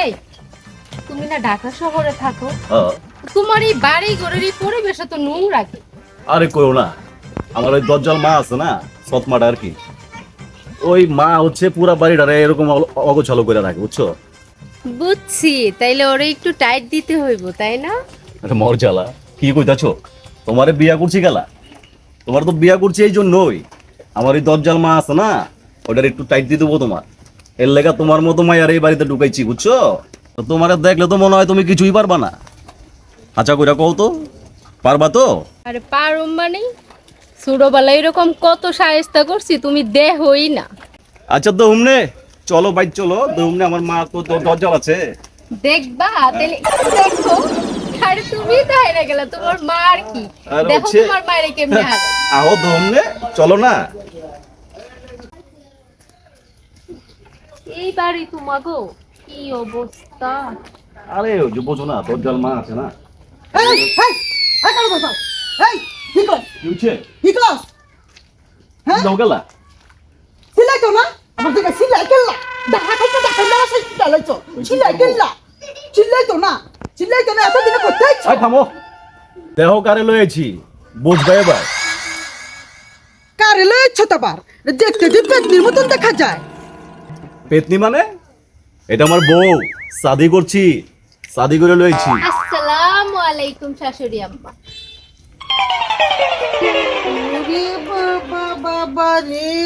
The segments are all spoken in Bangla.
এই তুমি না ঢাকা শহরে থাকো। তোমার এই বাড়ি ঘরের এই পরিবেশ তো নোংরা কি? আরে কইও না আমার ওই দজ্জাল মা আছে না সৎমাটা আর কি। ওই মা হচ্ছে পুরা বাড়িটারে এরকম অগোছালো করে রাখে বুঝছ? বুঝছি তাইলে ওরে একটু টাইট দিতে হইব তাই না? আরে মরজালা কি কইতাছো? তোমারে বিয়া করছি গেলা তোমার তো বিয়া করছি এই জন্যই। আমার এই দজ্জাল মা আছে না ওটার একটু টাইট দিয়ে দেবো তোমার। এর লেগা তোমার মতো মাইয়ার এই বাড়িতে ঢুকাইছি বুঝছ? তো তোমারে দেখলে তো মনে হয় তুমি কিছুই পারবা না। আচ্ছা কইরা কও তো পারবা তো? আরে পারুম মানে? ছোটবেলা এরকম কত সাহেস্তা করছি তুমি দেহই না। আচ্ছা তো হুমনে চলো বাইক চলো। তো হুমনে আমার মা তো দজ্জাল আছে। দেখবা তাহলে দেখো। আরে তুমি তো হেরে গেলে তোমার মা আর কি? দেখো তোমার মায়ের কেমনে আহো তো হুমনে চলো না। এই বাড়ি তোমাগো কি অবস্থা? আরে যে বোঝো না দজ্জাল মা আছে না? এই এই এই কালো বসাও এই কি কি হচ্ছে? কি হ্যাঁ? যাও গেলা। সিলাই তো না? আমার দিকে সিলাই দেখা খাইতে দেখা না সেই সিলাই তো সিলাই কেল্লা সিলাই তো না সিলাই তো না এত দিনে কোথায় আই থামো। দেহ কারে লয়েছি বুঝবে এবার। কারে লয়েছ তাবার দেখতে পেতনির মতন দেখা যায়। পেতনি মানে? এটা আমার বউ শাদি করছি শাদি করে লয়েছি আসসালামু আলাইকুম শাশুড়ি আম্মা। ওরে বাবা বাবা রে।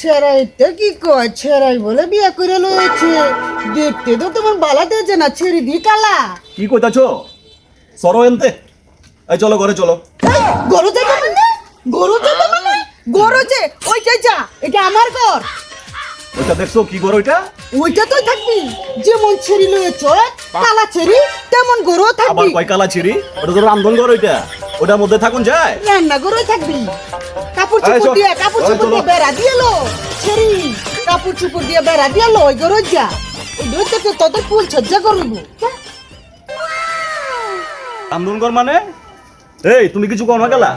ছেড়াইতে কি কয়? ছেড়াই বলে বিয়ে করে লয়েছে দেখতে তো তোমার বালা দেছে না ছেড়ে দি কালা। কি কইতাছো? সরো এনতে। এই চলো ঘরে চলো। গরু যাবে মানে গরু যাবে মানে গরু যে ওইটাই যা এটা আমার ঘর। ওইটা দেখছ? কি করো ওইটা? ওইটা তো থাকবি। যেমন ছেড়ি লয়েছ কালা ছেড়ি তেমন গরু থাকবি। আবার কয় কালা চিরি ওটা তো রান্ধন ঘর ওইটা। ওটার মধ্যে থাকুন যায়। রান্না গরু থাকবি। কাপড় চুপড় দিয়ে কাপড় চোপড়। দিয়ে বেড়া দিয়ে লো ছেড়ি। কাপড় চুপড় দিয়ে বেড়া দিয়ে লো ওই গরু যা। ওই তো তোদের ফুল সজ্জা করব। রান্ধন ঘর মানে? এই তুমি কিছু কও না গেলা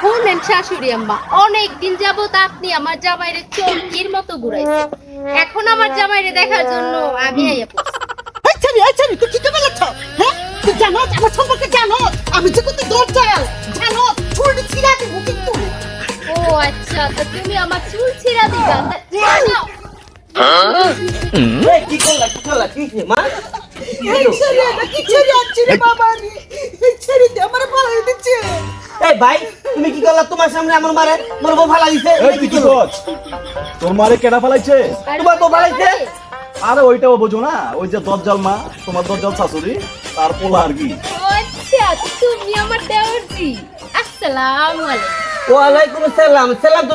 শুনেন শাশুড়ি আম্মা অনেক দিন যাবত আপনি আমার জামাইরে চমকির মতো ঘুরাইছেন। এখন আমার জামাইরে দেখার জন্য আমি আইয়া ছেড়ি তুই কি বলেছ হ্যাঁ? তুই জানো আমার সম্পর্কে জানো আমি যে কত দরজাল জানো ছুরি ছিড়া দিব কিন্তু। ও আচ্ছা তো তুমি আমার চুল ছিঁড়া দিবা। তা- কি করলা কি করলা কি মা? এই ছেড়ি এটা কি ছেড়ি আনছি রে বাবা আমার দিচ্ছে। এই ভাই তুমি কি করলা? তোমার সামনে আমার মারে মোর বউ ফালা দিছে। এই তুই কি করছ? তোর মারে কেডা ফালাইছে? আরে তোমার বউ ফালাইছে? আরে ওইটাও বোঝো না ওই যে দজ্জাল মা তোমার দজ্জাল শাশুড়ি তার পোলা আর কি। আচ্ছা তুমি আমার দেওরজি। আসসালামু আলাইকুম। ওয়ালাইকুম আসসালাম। সালাম তো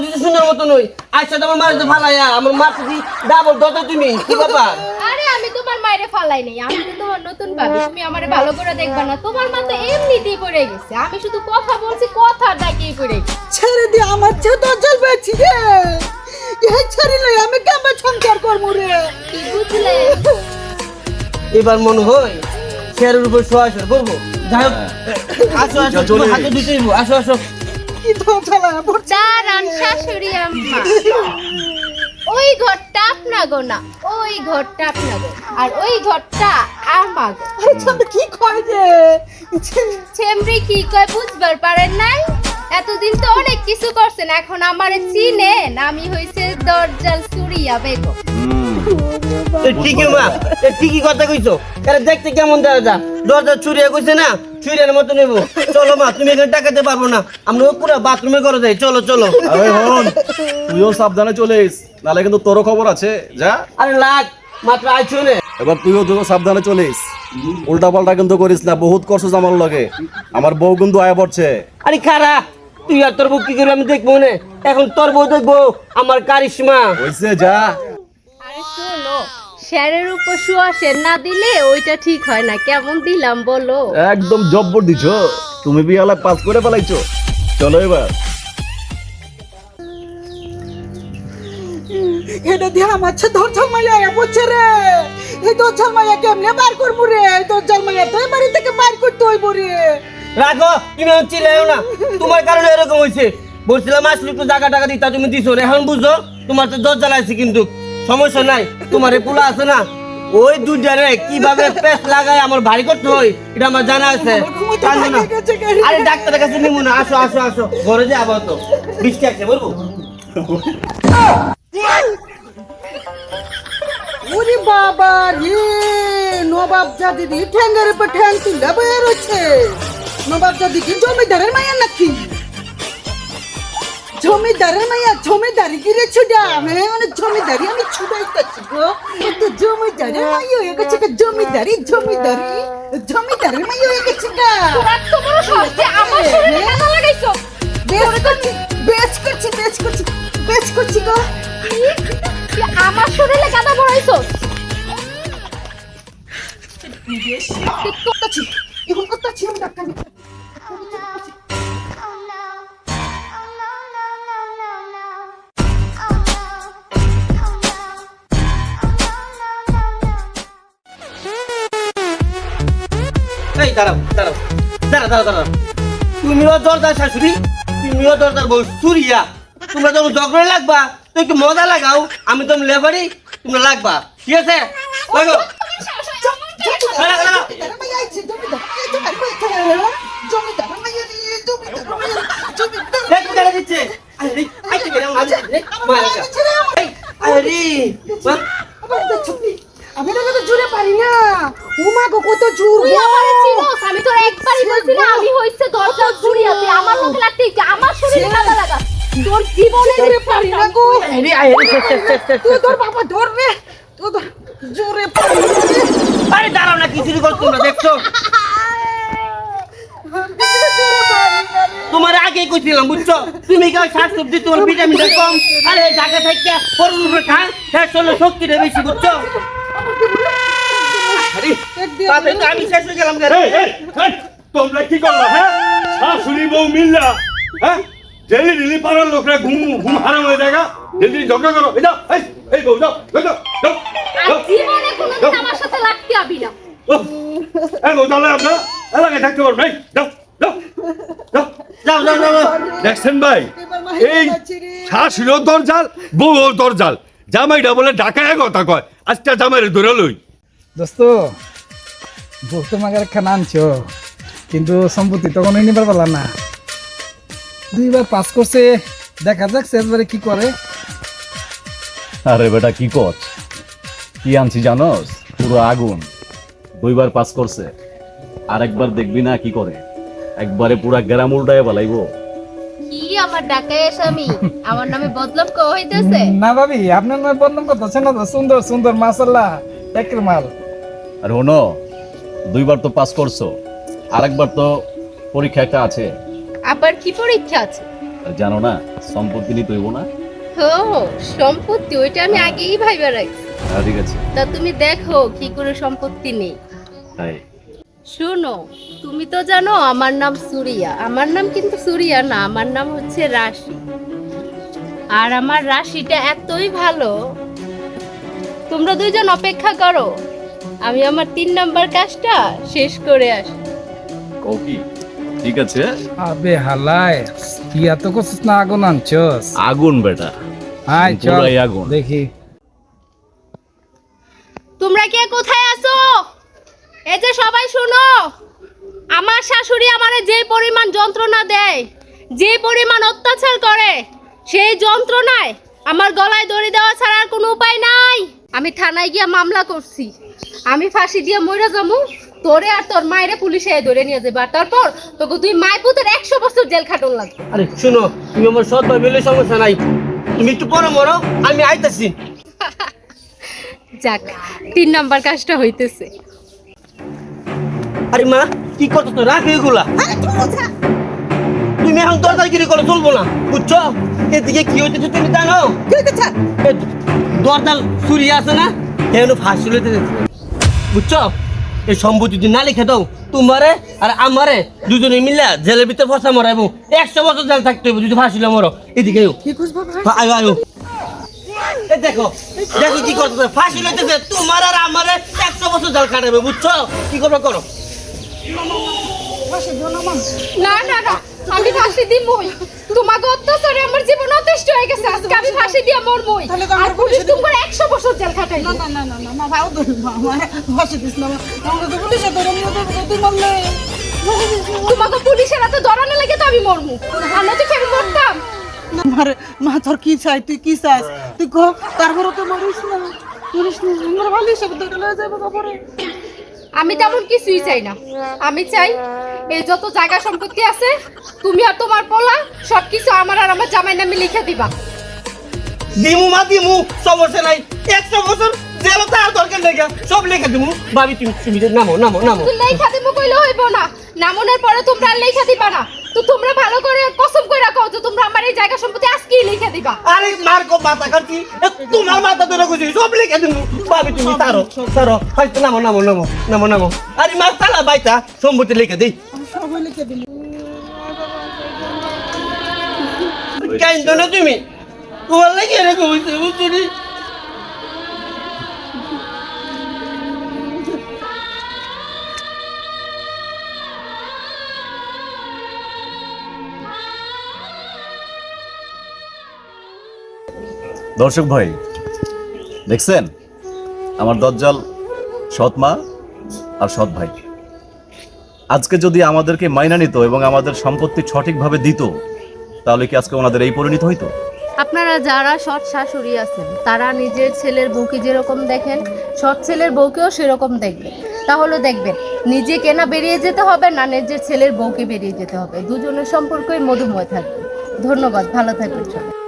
মতো নই আচ্ছা তোমার মারে তো ফালাইয়া আমার মা তুমি ডাবল দত তুমি কি ব্যাপার? আরে আমি তোমার মায়েরে ফালাই নাই আমি তো তোমার নতুন ভাবি তুমি আমারে ভালো করে দেখবা না। তোমার মা তো এমনিতেই পড়ে গেছে আমি শুধু কথা বলছি কথা ডাকিয়ে পড়ে গেছে। ছেড়ে দিয়ে আমার চেয়ে বেছি রে। এই ছেড়ি লই আমি কেমন সংসার করব রে? কি বুঝলে? এবার মনে হয় শেয়ারের উপর শোয়া শোয়া করব যাই হোক আসো আসো হাতে দিতে আসো আসো। কি দরজালা দাঁড়ান শাশুড়ি আম্মা। ওই ঘরটা আপনা গো না ওই ঘরটা আপনা গো। আর ওই ঘরটা আমার কি কয় রে ছেমরি কি কয় বুঝবার পারেন নাই? এতদিন তো অনেক কিছু করছেন এখন আমারে চিনেন। আমি হইছে দরজাল সুরিয়া বেগম। ঠিকই মা ঠিকই কথা কইছো। এরা দেখতে কেমন দেখা যা দরজা চুরিয়া কইছে না চুরিয়ার মতো নেব চলো মা তুমি এখানে টাকাতে পারব না। আমরা পুরো বাথরুমে করে যাই। চলো চলো। আরে হন তুইও সাবধানে চলে এস নাহলে কিন্তু তোরও খবর আছে। যা। আরে লাগ মাত্র আইছো নে এবার তুইও তুইও সাবধানে চলে এস উল্টা পাল্টা কিন্তু করিস না বহুত করছিস আমার লগে। আমার বউ কিন্তু আয়া পড়ছে। আরে খারা তুই আর তোর বউ কি করবি আমি দেখব না এখন তোর বউ দেখব আমার কারিশমা। হইছে যা। আরে শেরের উপর শুয়াশের না দিলে ওইটা ঠিক হয় না। কেমন দিলাম বলো? একদম জব্বর দিছো। তুমি বিয়ালা পাস করে ফেলাইছো। চলো এবার। এটা দিয়ে আমার চেয়ে দরজাল মাইয়া এ পড়ছে রে। এই দরজাল মাইয়া কেমনে বার করব রে? এই দরজাল মাইয়া তো এই বাড়ি থেকে বার করতে হইব রে। রাখো তুমি চিল্লাইও না। তোমার কারণে এরকম হয়েছে বলছিলাম আসলে একটু জায়গা টাকা দিতা তুমি দিছো না। এখন বুঝো তোমার তো দর জ্বালাইছে কিন্তু। সমস্যা নাই তোমার এই পোলা আছে না ওই দুটারে কীভাবে পেস লাগায় আমার ভারী করতে হয় এটা আমার জানা আছে। আরে ডাক্তারের কাছে নিমু না আসো আসো আসো ঘরে যে আবার তো বৃষ্টি আছে বলব? ওরে বাবা রে নবাব ঠ্যাঙ্গার উপর ঠ্যাং তুলে বয়ে রয়েছে। নবাব জাদিদি জমিদারের মায়া নাকি? জমিদারের মায়া জমিদারি কি রে ছুডা? হ্যাঁ মানে জমিদারি আমি ছুটাইতেছি গো ও তো জমিদারের মায়া হয়ে গেছে গো, জমিদারি জমিদারি জমিদারের মায়া হয়ে গেছে গা বড় সাহস আমার শরীরে কাদা লাগাইছো? বেশ করছি বেশ করছি বেশ করছি বেশ করছি গো। আমার শরীরে কাদা ভরাইছো? করতেছি এখন করতেছি আমি ডাক্তার দাঁড়াও দাঁড়াও। দাঁড়া দাঁড়া দাঁড়া তুমিও দরদার শাশুড়ি তুমিও দরদার বউ সুরিয়া তোমরা যখন ঝগড়া লাগবা তো একটু মজা লাগাও আমি তো লেবারি তোমরা লাগবা। ঠিক আছে? লাগো দাঁড়া, দাঁড়া। দেখ, দাঁড়া দিচ্ছে। আরে, তো আমি না কত জোরে পারি না। উমা গো কত জোর তুই আমারে চিনোস আমি তোর একবারই বলছি না আমি হইছে দরজা তুই আমার মুখে লাগতে আমার শরীরে লাগা তোর জীবনে পারি না গো। আরে, আরে, তুই তোর বাবা ধর রে তুই তো জোরে পারি আরে দাঁড়াও না কিছু করো তোমরা দেখছ। তোমার আগে কইছিলাম বুঝছ? তুমি কেউ শাক সবজি তোমার ভিটামিন কম? আরে থেকে পরের খান হ্যাঁ চলো শক্তিটা বেশি বুঝছ? তাতে তো আমি শেষ হয়ে গেলাম এই, এই, এই, তোমরা কি করল হ্যাঁ? শাশুড়ি বউ মিল্লা হ্যাঁ? ডেলি ডেলি পাড়ার লোকরা ঘুম ঘুম হারাম হয়ে দেখা ডেলি ঝগড়া করো। এই যাও এই এই বউ যাও যাও যাও যাও আর যাও, জীবনে কোনোদিন আমার সাথে লাগতে আবি না। এই বউ তাহলে আপনার এলাকায় থাকতে পারবেন এই যাও যাও যাও। যাও যাও যাও যাও। দেখছেন ভাই? এই শাশুড়িও দরজাল বউও দরজাল। জামাইটা বলে ঢাকায় কথা কয়। আজকে জামাইরে ধরে লই। দোস্ত বউ তোমাকে একখান আনছো কিন্তু সম্পত্তি তখন নিবার পারলাম না। দুইবার পাস করছে দেখা যাক শেষবারে কি করে। আরে বেটা কি কচ? কি আনছি জানোস? পুরো আগুন। দুইবার পাস করছে আরেকবার দেখবি না কি করে। একবারে পুরা গ্রাম উল্টায় পালাইবো। কি আমার স্বামী। আমার নামে বদলাম কো হইতেছে। না ভাবি আপনার নয় বদনাম করতেছে না তো? সুন্দর সুন্দর মাসাল্লাহ একের মাল। আর হনো দুইবার তো পাস করছ আরেকবার তো পরীক্ষা একটা আছে। আবার কি পরীক্ষা আছে? জানো না সম্পত্তি নিতে হইব না। হো সম্পত্তি ওইটা আমি আগেই ভাইবা রাখছি। হ্যাঁ ঠিক আছে। তা তুমি দেখো কি করে সম্পত্তি নেই। তাই। শোনো তুমি তো জানো আমার নাম সুরিয়া। আমার নাম কিন্তু সুরিয়া না আমার নাম হচ্ছে রাশি। আর আমার রাশিটা এতই ভালো তোমরা দুইজন অপেক্ষা করো। আমি আমার তিন নাম্বার কাজটা শেষ করে আসি। কও কি? ঠিক আছে। আবে হালায় কি এত করছিস না আগুন আনছস? আগুন বেটা। হাই চল আগুন। দেখি। তোমরা কে কোথায় আছো? এই যে সবাই শোনো আমার শাশুড়ি আমারে যে পরিমাণ যন্ত্রণা দেয় যে পরিমাণ অত্যাচার করে সেই যন্ত্রণায় আমার গলায় দড়ি দেওয়া ছাড়া আর কোনো উপায় নাই। আমি থানায় গিয়ে মামলা করছি। আমি ফাঁসি দিয়ে মইরা যাব তোরে আর তোর মায়েরে পুলিশে ধরে নিয়ে যাবে আর তারপর তোকে তুই মায় পুতের একশো বছর জেল খাটন লাগবে। আরে শুনো তুমি আমার সৎ ভাই বলে সমস্যা নাই। তুমি একটু পরে মরো আমি আইতাছি। যাক তিন নাম্বার কাজটা হইতেছে। আরে মা কি করছ তো রাখ এগুলা। তুমি এখন দরদারগিরি করে চলবো না বুঝছ? এদিকে কি হইতেছে তুমি জানো? দরদাল চুরি আছে না? কেন ফাঁসি লইতে বুঝছ? এই সম্পত্তি যদি না লিখে দাও তোমারে আর আমারে দুজনে মিলে জেলের ভিতরে ফসা মরাইব একশো বছর জেল থাকতে হবে যদি ফাঁসিলে মরো। এদিকে আয়ো। হ্যাঁ, আয়ো দেখো দেখো কি করতেছে। ফাঁসি লইতেছে তোমার আর আমারে একশো বছর জেল কাটাবে বুঝছ? কি করবে করো? না। না না না আমি ফাঁসি দিমই তোমাকে অত্যাচারে আমার জীবন অতিষ্ঠ হয়ে গেছে। আজকে আমি ফাঁসি দিয়ে তো আমার আর পুলিশ তোমার একশো বছর জেল খাটাই না না না না না মা ভাও ধরি মা ফাঁসি দিস না আমরা তো পুলিশে ধরে তুই মারলে। তোমাকে পুলিশের হাতে ধরানো লাগে তো আমি মরমু। আর তো আমি মরতাম। না, মারে মা তোর কি চাই তুই কি চাস? তুই কহ তারপরে তো মরিস না। মরিস না আমরা ভালো ধরে লয়ে যাব তারপরে। আমি তেমন কিছুই চাই না। আমি চাই এই যত জায়গা সম্পত্তি আছে তুমি আর তোমার পোলা সবকিছু আমার আর আমার জামাই নামে লিখে দিবা। দিমু মা দিমু সমস্যা নাই। একশো বছর জেল তার দরকার নেই সব লিখে দিমু। ভাবি তুমি তুমি নামো নামো নামো। লেখা দিব কইলে হইব না। নামনের পরে তোমরা আর লেখা দিবা না। তো তোমরা ভালো করে কসম করে রাখো যে তোমরা আমার এই জায়গা সম্পত্তি আজকেই লিখে দিবা? আরে মার কো মাথা কাটছি। এ, তোমার মাথা ধরে কইছি সব লিখে দিমু। ভাবি তুমি তারো তারো হয়তো নামো নামো নামো নামো নামো। আরে মার তালা বাইতা সম্মতি লিখে দেই। সব লিখে দিলি কেন তুমি? তোমার লাগে এরকম হয়েছে বুঝছি দর্শক ভাই, দেখছেন? আমার দজ্জাল সৎ মা আর সৎ ভাই। আজকে যদি আমাদেরকে মাইনা নিত এবং আমাদের সম্পত্তি সঠিকভাবে দিত, তাহলে কি আজকে ওনাদের এই পরিণত হইতো? আপনারা যারা সৎ শাশুড়ি আছেন, তারা নিজের ছেলের বউকে যেরকম দেখেন, সৎ ছেলের বউকেও সেরকম দেখবেন। তাহলে দেখবেন নিজে কেনা বেরিয়ে যেতে হবে, না নিজের ছেলের বউকে বেরিয়ে যেতে হবে। দুজনের সম্পর্কই মধুময় থাকবে। ধন্যবাদ, ভালো থাকবেন সবাই।